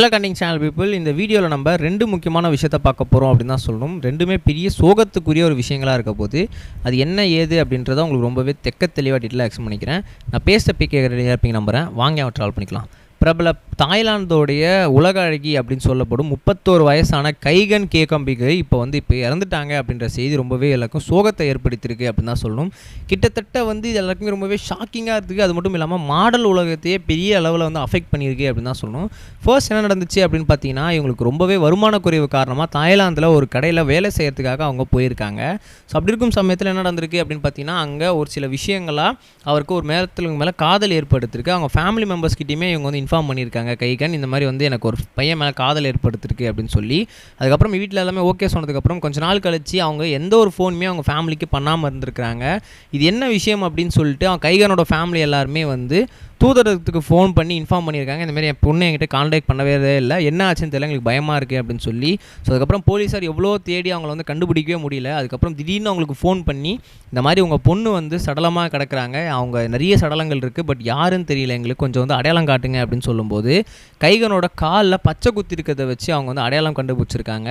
Hello கண்டிங் channel people இந்த வீடியோவில் நம்ம ரெண்டு முக்கியமான விஷயத்த பார்க்க போகிறோம் அப்படின்னு தான் சொல்லணும். ரெண்டுமே பெரிய சோகத்துக்குரிய ஒரு விஷயங்களாக இருக்க போது அது என்ன ஏது அப்படின்றத உங்களுக்கு ரொம்பவே தெக்க தெளிவாக டீட்டெயிலாக எக்ஸ்பிளைன் பண்ணிக்கிறேன். நான் பேச பிக்க ரெடியாக இருப்பீங்க நம்புறேன். வாங்க அவன் ட்ராவல் பண்ணிக்கலாம். பிரபல தாய்லாந்தோடைய உலக அழகி அப்படின்னு சொல்லப்படும் முப்பத்தோரு வயசான கைகன் கேகம்பிகை இப்போ வந்து இப்போ இறந்துட்டாங்க அப்படின்ற செய்தி ரொம்பவே எல்லாருக்கும் சோகத்தை ஏற்படுத்தியிருக்கு அப்படின்னு தான் சொல்லணும். கிட்டத்தட்ட வந்து இது எல்லாருக்குமே ரொம்பவே ஷாக்கிங்காக இருக்குது. அது மட்டும் இல்லாமல் மாடல் உலகத்தையே பெரிய அளவில் வந்து அஃபெக்ட் பண்ணியிருக்கு அப்படின்னு தான் சொல்லணும். ஃபர்ஸ்ட் என்ன நடந்துச்சு அப்படின்னு பார்த்தீங்கன்னா இவங்களுக்கு ரொம்பவே வருமான குறைவு காரணமாக தாய்லாந்தில் ஒரு கடையில் வேலை செய்கிறதுக்காக அவங்க போயிருக்காங்க. ஸோ அப்படி இருக்கும் சமயத்தில் என்ன நடந்திருக்கு அப்படின்னு பார்த்தீங்கன்னா அங்கே ஒரு சில விஷயங்களாக அவருக்கு ஒரு மேலத்தில் மேலே காதல் ஏற்படுத்திருக்கு அவங்க ஃபேமிலி மெம்பர்ஸ் கிட்டயுமே இவங்க வந்து இன்ஃபார்ம் பண்ணியிருக்காங்க. கைகன் இந்த மாதிரி வந்து எனக்கு ஒரு பையன் மேலே காதல் ஏற்படுத்திருக்கு அப்படின்னு சொல்லி அதுக்கப்புறம் வீட்டில் எல்லாமே ஓகே சொன்னதுக்கப்புறம் கொஞ்ச நாள் கழிச்சு அவங்க எந்த ஒரு ஃபோனுமே அவங்க ஃபேமிலிக்கு பண்ணாமல் இருந்திருக்கிறாங்க. இது என்ன விஷயம் அப்படின்னு சொல்லிட்டு அவன் கைகனோட ஃபேமிலி எல்லாருமே வந்து தூதரகத்துக்கு ஃபோன் பண்ணி இன்ஃபார்ம் பண்ணியிருக்காங்க. இந்த மாதிரி என் பொண்ணு என்கிட்ட கான்டாக்ட் பண்ணவே இல்லை. என்ன ஆச்சுன்னு தெரியல எங்களுக்கு பயமாக இருக்குது அப்படின்னு சொல்லி. ஸோ அதுக்கப்புறம் போலீஸார் எவ்வளோ தேடி அவங்கள வந்து கண்டுபிடிக்கவே முடியல. அதுக்கப்புறம் திடீர்னு அவங்களுக்கு ஃபோன் பண்ணி இந்த மாதிரி உங்கள் பொண்ணு வந்து சடலமாக கிடக்கிறாங்க. அவங்க நிறைய சடலங்கள் இருக்குது பட் யாருன்னு தெரியல எங்களுக்கு. கொஞ்சம் வந்து அடையாளம் காட்டுங்க அப்படின்னு சொல்லும்போது கைகனோட காலில் பச்சை குத்தி இருக்கிறத வச்சு அவங்க வந்து அடையாளம் கண்டுபிடிச்சிருக்காங்க.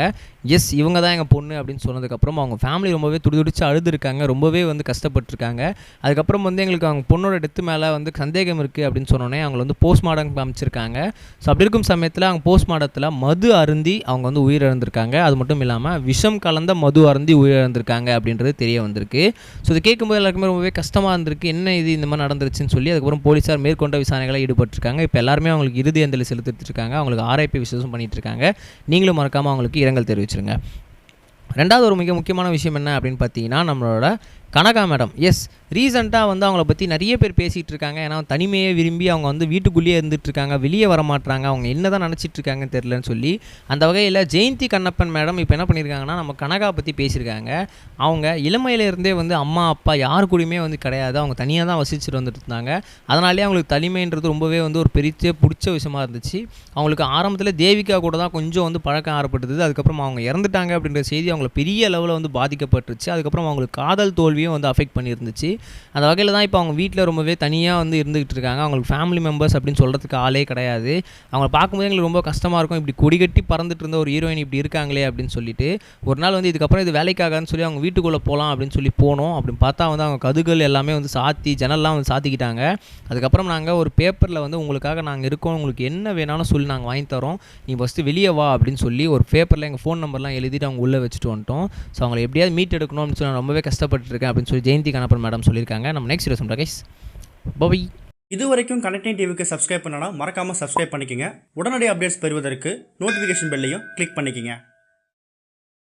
எஸ் இவங்க தான் எங்கள் பொண்ணு அப்படின்னு சொன்னதுக்கப்புறம் அவங்க ஃபேமிலி ரொம்பவே துடிதுடிச்சு அழுதுருக்காங்க. ரொம்பவே வந்து கஷ்டப்பட்டிருக்காங்க. அதுக்கப்புறம் வந்து எங்களுக்கு அவங்க பொண்ணோட டெத்து மேலே வந்து சந்தேகம் இருக்குது அப்படின்னு சொன்னோன்னே அவங்கள வந்து போஸ்ட்மார்டம் காமிச்சிருக்காங்க ஸோ அப்படி இருக்கும் சமயத்தில் அவங்க போஸ்ட்மார்ட்டத்தில் மது அருந்தி அவங்க வந்து உயிரிழந்திருக்காங்க. அது மட்டும் இல்லாமல் விஷம் கலந்த மது அருந்தி உயிரிழந்திருக்காங்க அப்படின்றது தெரிய வந்திருக்கு. ஸோ இது கேட்கும்போது எல்லாருக்குமே ரொம்பவே கஷ்டமாக இருந்திருக்கு. என்ன இது இந்த மாதிரி நடந்துருச்சுன்னு சொல்லி அதுக்கப்புறம் போலீஸார் மேற்கொண்ட விசாரணைகளை ஈடுபட்டிருக்காங்க. இப்போ எல்லாருமே அவங்களுக்கு இறுதி அஞ்சலி செலுத்திட்டுருக்காங்க அவங்களுக்கு ஆர்ஐபி விசேஷம் பண்ணிட்டு இருக்காங்க நீங்களும் மறக்காமல் அவங்களுக்கு இரங்கல் தெரிவிச்சிருங்க. ரெண்டாவது ஒரு மிக முக்கியமான விஷயம் என்ன அப்படின்னு பார்த்தீங்கன்னா நம்மளோட கனகா மேடம் எஸ் ரீசெண்டாக வந்து அவங்கள பற்றி நிறைய பேர் பேசிகிட்டு இருக்காங்க. ஏன்னா தனிமையை விரும்பி அவங்க வந்து வீட்டுக்குள்ளேயே இருந்துகிட்ருக்காங்க வெளியே வர மாட்றாங்க அவங்க என்ன தான் நினச்சிட்ருக்காங்கன்னு தெரிலன்னு சொல்லி அந்த வகையில் ஜெயந்தி கண்ணப்பன் மேடம் இப்போ என்ன பண்ணியிருக்காங்கன்னா நம்ம கனகா பற்றி பேசியிருக்காங்க அவங்க இளமையிலேருந்தே வந்து அம்மா அப்பா யார் கூடயுமே வந்து கிடையாது. அவங்க தனியாக தான் வசிச்சுட்டு வந்துட்டு இருந்தாங்க. அதனாலேயே அவங்களுக்கு தனிமைன்றது ரொம்பவே வந்து ஒரு பெரிய பிடிச்ச விஷயமா இருந்துச்சு. அவங்களுக்கு ஆரம்பத்தில் தேவிகா கூட தான் கொஞ்சம் வந்து பழக்கம் ஆரப்பட்டது அதுக்கப்புறம் அவங்க இறந்துட்டாங்க அப்படின்ற செய்தி அவங்கள பெரிய லெவலில் வந்து பாதிக்கப்பட்டுருச்சு. அதுக்கப்புறம் அவங்களுக்கு காதல் தோல்வியும் வந்து அஃபெக்ட் பண்ணியிருந்துச்சு. அந்த வகையில் தான் இப்போ அவங்க வீட்டில் ரொம்பவே தனியாக வந்து இருந்துகிட்டு இருக்காங்க. அவங்களுக்கு ஃபேமிலி மெம்பர்ஸ் அப்படின்னு சொல்கிறதுக்கு ஆளே கிடையாது. அவங்கள பார்க்கும்போது எங்களுக்கு ரொம்ப கஷ்டமாக இருக்கும். இப்படி கொடிகட்டி பறந்துட்டு இருந்த ஒரு ஹீரோயின் இப்படி இருக்காங்களே அப்படின்னு சொல்லிட்டு ஒரு நாள் வந்து இதுக்கப்புறம் இது வேலைக்காகன்னு சொல்லி அவங்க வீட்டுக்குள்ளே போகலாம் அப்படின்னு சொல்லி போனோம். அப்படின்னு பார்த்தா வந்து அவங்க கதுகள் எல்லாமே வந்து சாத்தி ஜன்னல்லாம் வந்து சாத்திக்கிட்டாங்க. அதுக்கப்புறம் நாங்கள் ஒரு பேப்பரில் வந்து உங்களுக்காக நாங்கள் இருக்கோம். உங்களுக்கு என்ன வேணாலும் சொல்லி நாங்கள் வாங்கி தரோம். நீ ஃபஸ்ட்டு வெளியே வா அப்படின்னு சொல்லி ஒரு பேப்பரில் எங்கள் ஃபோன் நம்பர்லாம் எழுதிட்டு அவங்க உள்ளே வச்சுட்டு வந்துட்டோம். ஸோ அவங்களை எப்படியாவது மீட் எடுக்கணும் அப்படின்னு சொல்லி நான் ரொம்பவே கஷ்டப்பட்டுருக்கேன் அப்படின்னு சொல்லி ஜெயந்தி கணப்பன் மேடம் சொல்லியிருக்காங்க. நம்ம நெக்ஸ்ட் வீடியோ சொல்கிறேன் கைஸ் பபை இது வரைக்கும் கனெக்டிங் டிவிக்கு சப்ஸ்கிரைப் பண்ணனா மறக்காமல் சப்ஸ்கிரைப் பண்ணிக்கங்க. உடனடி அப்டேட்ஸ் பெறுவதற்கு நோட்டிஃபிகேஷன் பெல்லையும் கிளிக் பண்ணிக்கங்க.